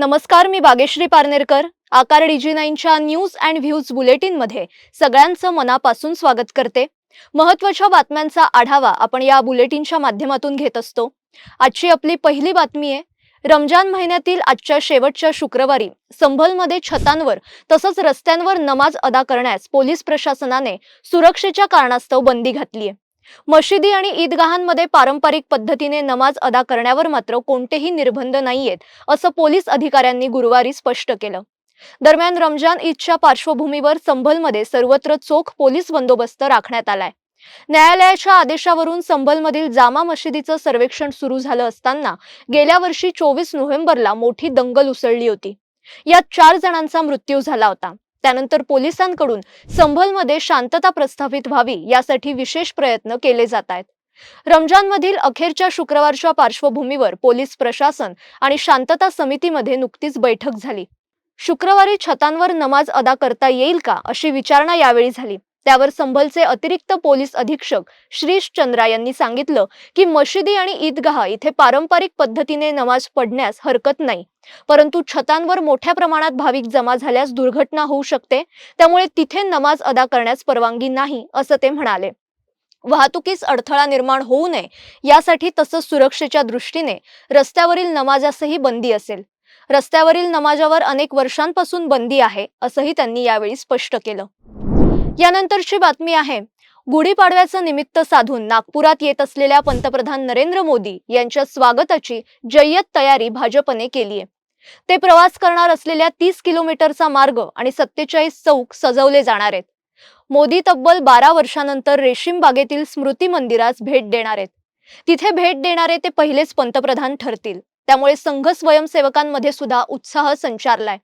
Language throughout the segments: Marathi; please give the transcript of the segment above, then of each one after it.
नमस्कार मी बागेश्री पारनेरकर. आकार डीजी नाईनच्या न्यूज अँड व्ह्यूज बुलेटिनमध्ये सगळ्यांचं मनापासून स्वागत करते. महत्त्वाच्या बातम्यांचा आढावा आपण या बुलेटिनच्या माध्यमातून घेत असतो. आजची आपली पहिली बातमी आहे रमजान महिन्यातील आजच्या शेवटच्या शुक्रवारी संभलमध्ये छतांवर तसंच रस्त्यांवर नमाज अदा करण्यास पोलीस प्रशासनाने सुरक्षेच्या कारणास्तव बंदी घातली आहे मशिदी आणि ईदगाहांमध्ये पारंपरिक पद्धतीने नमाज अदा करण्यावर मात्र कोणतेही निर्बंध नाहीयेत असं पोलीस अधिकाऱ्यांनी गुरुवारी स्पष्ट केलं. दरम्यान रमजान ईदच्या पार्श्वभूमीवर संभलमध्ये सर्वत्र चोख पोलीस बंदोबस्त राखण्यात आलाय. न्यायालयाच्या आदेशावरून संभलमधील जामा मशिदीचं सर्वेक्षण सुरू झालं असताना गेल्या वर्षी चोवीस नोव्हेंबरला मोठी दंगल उसळली होती. यात चार जणांचा मृत्यू झाला होता. त्यानंतर पोलिसांकडून संभलमध्ये शांतता प्रस्थापित व्हावी यासाठी विशेष प्रयत्न केले जात आहेत. रमजानमधील अखेरच्या शुक्रवारच्या पार्श्वभूमीवर पोलीस प्रशासन आणि शांतता समितीमध्ये नुकतीच बैठक झाली. शुक्रवारी छतांवर नमाज अदा करता येईल का अशी विचारणा यावेळी झाली. त्यावर संभलचे अतिरिक्त पोलीस अधीक्षक श्रीश चंद्रा यांनी सांगितलं की मशिदी आणि ईदगाह इथे पारंपरिक पद्धतीने नमाज पडण्यास हरकत नाही. परंतु छतांवर मोठ्या प्रमाणात भाविक जमा झाल्यास दुर्घटना होऊ शकते त्यामुळे तिथे नमाज अदा करण्यास परवानगी नाही असं ते म्हणाले. वाहतुकीस अडथळा निर्माण होऊ नये यासाठी तसंच सुरक्षेच्या दृष्टीने रस्त्यावरील नमाजासही बंदी असेल. रस्त्यावरील नमाजावर अनेक वर्षांपासून बंदी आहे असंही त्यांनी यावेळी स्पष्ट केलं. यानंतरची बातमी आहे. गुढीपाडव्याचं निमित्त साधून नागपुरात येत असलेल्या पंतप्रधान नरेंद्र मोदी यांच्या स्वागताची जय्यत तयारी भाजपने केली आहे. ते प्रवास करणार असलेल्या तीस किलोमीटरचा मार्ग आणि सत्तेचाळीस चौक सजवले जाणार आहेत. मोदी तब्बल बारा वर्षानंतर रेशीम बागेतील स्मृती मंदिरास भेट देणार आहेत. तिथे भेट देणारे ते पहिलेच पंतप्रधान ठरतील. त्यामुळे संघ स्वयंसेवकांमध्ये सुद्धा उत्साह संचारलाय.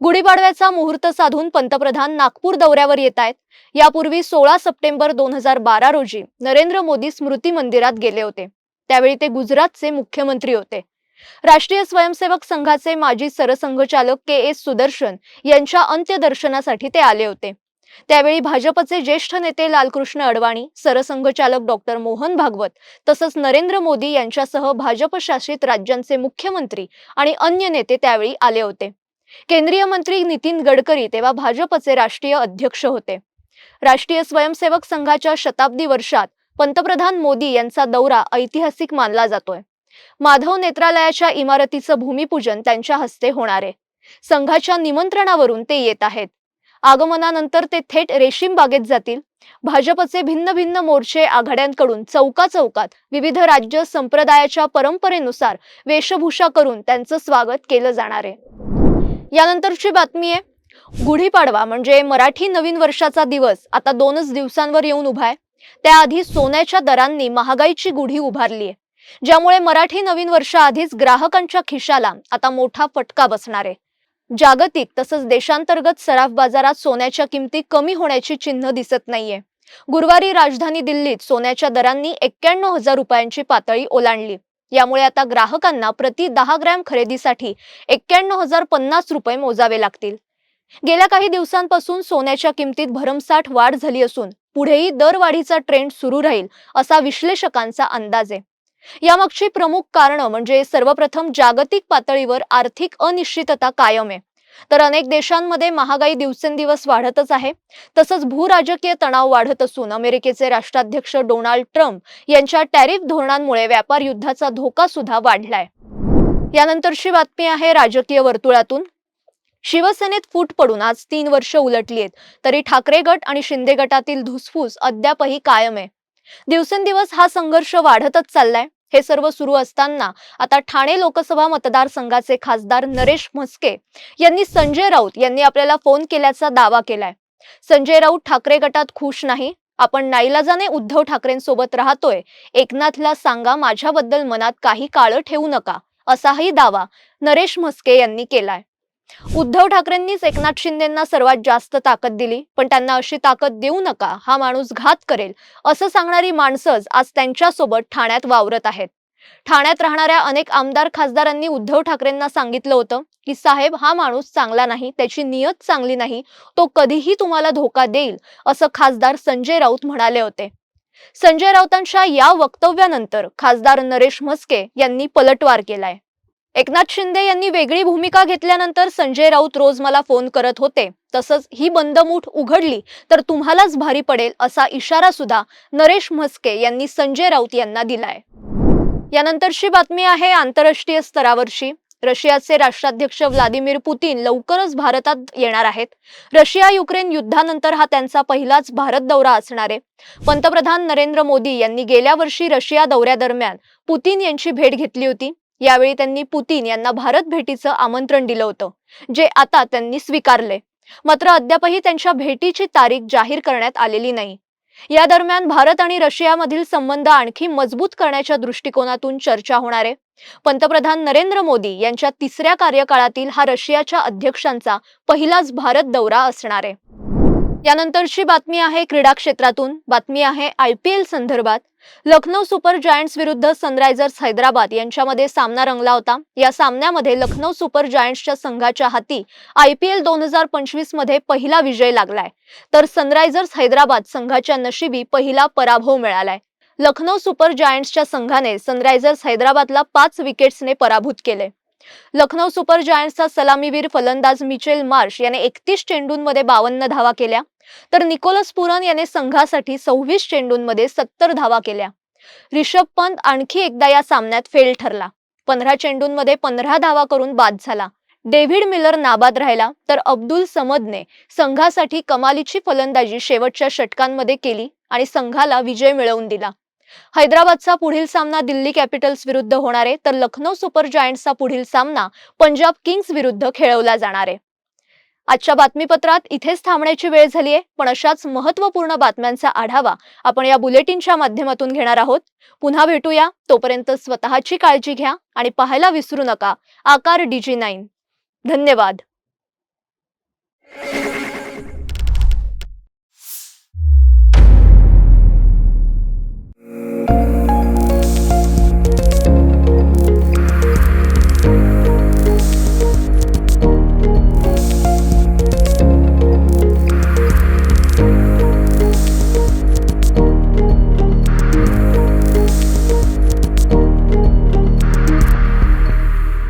गुढीपाडव्याचा मुहूर्त साधून पंतप्रधान नागपूर दौऱ्यावर येत आहेत. यापूर्वी सोळा सप्टेंबर दोन हजार बारा रोजी नरेंद्र मोदी स्मृती मंदिरात गेले होते. त्यावेळी ते गुजरातचे मुख्यमंत्री होते. राष्ट्रीय स्वयंसेवक संघाचे माजी सरसंघचालक के एस सुदर्शन यांच्या अंत्यदर्शनासाठी ते आले होते. त्यावेळी भाजपचे ज्येष्ठ नेते लालकृष्ण अडवाणी सरसंघचालक डॉक्टर मोहन भागवत तसंच नरेंद्र मोदी यांच्यासह भाजपशासित राज्यांचे मुख्यमंत्री आणि अन्य नेते त्यावेळी आले होते. केंद्रीय मंत्री नितीन गडकरी तेव्हा भाजपचे राष्ट्रीय अध्यक्ष होते. राष्ट्रीय स्वयंसेवक संघाच्या शताब्दी वर्षात पंतप्रधान मोदी यांचा दौरा ऐतिहासिक मानला जातोय. माधव नेत्रालयाच्या इमारतीचं भूमिपूजन त्यांच्या हस्ते होणार आहे. संघाच्या निमंत्रणावरून ते येत आहेत. आगमनानंतर ते थेट रेशीम बागेत जातील. भाजपचे भिन्न भिन्न मोर्चे आघाड्यांकडून चौका चौकात विविध राज्य संप्रदायाच्या परंपरेनुसार वेशभूषा करून त्यांचं स्वागत केलं जाणार आहे. यानंतरची बातमी आहे. गुढीपाडवा म्हणजे मराठी नवीन वर्षाचा दिवस आता दोनच दिवसांवर येऊन उभा आहे. त्याआधी सोन्याच्या दरांनी महागाईची गुढी उभारली आहे. ज्यामुळे मराठी नवीन वर्षाआधीच ग्राहकांच्या खिशाला आता मोठा फटका बसणार आहे. जागतिक तसंच देशांतर्गत सराफ बाजारात सोन्याच्या किमती कमी होण्याची चिन्ह दिसत नाहीये. गुरुवारी राजधानी दिल्लीत सोन्याच्या दरांनी एक्क्याण्णव हजार रुपयांची पातळी ओलांडली. यामुळे आता ग्राहकांना प्रति दहा ग्रॅम खरेदीसाठी एक्क्याण्णव हजार पन्नास रुपये मोजावे लागतील. गेल्या काही दिवसांपासून सोन्याच्या किमतीत भरमसाठ वाढ झाली असून पुढेही दरवाढीचा ट्रेंड सुरू राहील असा विश्लेषकांचा अंदाज आहे. यामागची प्रमुख कारणं म्हणजे सर्वप्रथम जागतिक पातळीवर आर्थिक अनिश्चितता कायम आहे. तर अनेक देशांमध्ये महागाई दिवसेंदिवस वाढतच आहे. तसंच भूराजकीय तणाव वाढत असून अमेरिकेचे राष्ट्राध्यक्ष डोनाल्ड ट्रम्प यांच्या टॅरिफ धोरणांमुळे व्यापार युद्धाचा धोका सुद्धा वाढलाय. यानंतरची बातमी आहे राजकीय वर्तुळातून. शिवसेनेत फूट पडून आज तीन वर्ष उलटली आहेत तरी ठाकरे गट आणि शिंदे गटातील धुसफूस अद्यापही कायम आहे. दिवसेंदिवस हा संघर्ष वाढतच चाललाय. हे सर्व सुरू असताना आता ठाणे लोकसभा मतदारसंघाचे खासदार नरेश म्हस्के यांनी संजय राऊत यांनी आपल्याला फोन केल्याचा दावा केलाय. संजय राऊत ठाकरे गटात खुश नाही. आपण नाईलाजाने उद्धव ठाकरेंसोबत राहतोय. एकनाथला सांगा माझ्याबद्दल मनात काही काळं ठेवू नका असाही दावा नरेश म्हस्के यांनी केलाय. उद्धव ठाकरेंनीच एकनाथ शिंदेंना सर्वात जास्त ताकद दिली पण त्यांना अशी ताकद देऊ नका हा माणूस घात करेल असं सांगणारी माणसंच आज त्यांच्यासोबत ठाण्यात वावरत आहेत. ठाण्यात राहणाऱ्या अनेक आमदार खासदारांनी उद्धव ठाकरेंना सांगितलं होतं की साहेब हा माणूस चांगला नाही त्याची नियत चांगली नाही तो कधीही तुम्हाला धोका देईल असं खासदार संजय राऊत म्हणाले होते. संजय राऊतांच्या या वक्तव्यानंतर खासदार नरेश म्हस्के यांनी पलटवार केलाय. एकनाथ शिंदे यांनी वेगळी भूमिका घेतल्यानंतर संजय राऊत रोज मला फोन करत होते. तसंच ही बंदमूठ उघडली तर तुम्हालाच भारी पडेल असा इशारा सुद्धा नरेश म्हस्के यांनी संजय राऊत यांना दिलाय. यानंतरची बातमी आहे आंतरराष्ट्रीय स्तरावरची. रशियाचे राष्ट्राध्यक्ष व्लादिमीर पुतीन लवकरच भारतात येणार आहेत. रशिया युक्रेन युद्धानंतर हा त्यांचा पहिलाच भारत दौरा असणार आहे. पंतप्रधान नरेंद्र मोदी यांनी गेल्या वर्षी रशिया दौऱ्यादरम्यान पुतीन यांची भेट घेतली होती. यावेळी त्यांनी पुतीन यांना भारत भेटीचं आमंत्रण दिलं होतं जे आता त्यांनी स्वीकारले. मात्र अद्यापही त्यांच्या भेटीची तारीख जाहीर करण्यात आलेली नाही. या दरम्यान भारत आणि रशियामधील संबंध आणखी मजबूत करण्याच्या दृष्टिकोनातून चर्चा होणार आहे. पंतप्रधान नरेंद्र मोदी यांच्या तिसऱ्या कार्यकाळातील हा रशियाच्या अध्यक्षांचा पहिलाच भारत दौरा असणार आहे. यानंतरची बातमी आहे क्रीडा क्षेत्रातून. बातमी आहे आय पी एल संदर्भात. लखनौ सुपर जायंट्स विरुद्ध सनरायझर्स हैदराबाद यांच्यामध्ये सामना रंगला होता. या सामन्यामध्ये लखनौ सुपर जायंट्सच्या संघाच्या हाती आय पी एल दोन हजार पंचवीसमध्ये पहिला विजय लागलाय. तर सनरायझर्स हैदराबाद संघाच्या नशिबी पहिला पराभव मिळालाय. लखनौ सुपर जायंट्सच्या संघाने सनरायझर्स हैदराबादला पाच विकेट्सने पराभूत केले. लखनौ सुपर जायंट्सचा सलामीवीर फलंदाज मिचेल मार्श याने एकतीस चेंडूंमध्ये बावन्न धावा केल्या तर निकोलस पुरन याने संघासाठी सव्वीस चेंडूंमध्ये सत्तर धावा केल्या. रिषभ पंत आणखी एकदा या सामन्यात फेल ठरला. पंधरा चेंडूंमध्ये पंधरा धावा करून बाद झाला. डेव्हिड मिलर नाबाद राहिला तर अब्दुल समदने संघासाठी कमालीची फलंदाजी शेवटच्या षटकांमध्ये केली आणि संघाला विजय मिळवून दिला. हैदराबादचा पुढील सामना दिल्ली कॅपिटल्स विरुद्ध होणार आहे तर लखनौ सुपर जायंट्सचा पुढील सामना पंजाब किंग्स विरुद्ध खेळवला जाणार आहे. आजच्या बातमीपत्रात इथेच थांबण्याची वेळ झाली आहे पण अशाच महत्त्वपूर्ण बातम्यांचा आढावा आपण या बुलेटिनच्या माध्यमातून घेणार आहोत. पुन्हा भेटूया तोपर्यंत स्वतःची काळजी घ्या आणि पाहायला विसरू नका. आकार डीजी नाईन. धन्यवाद.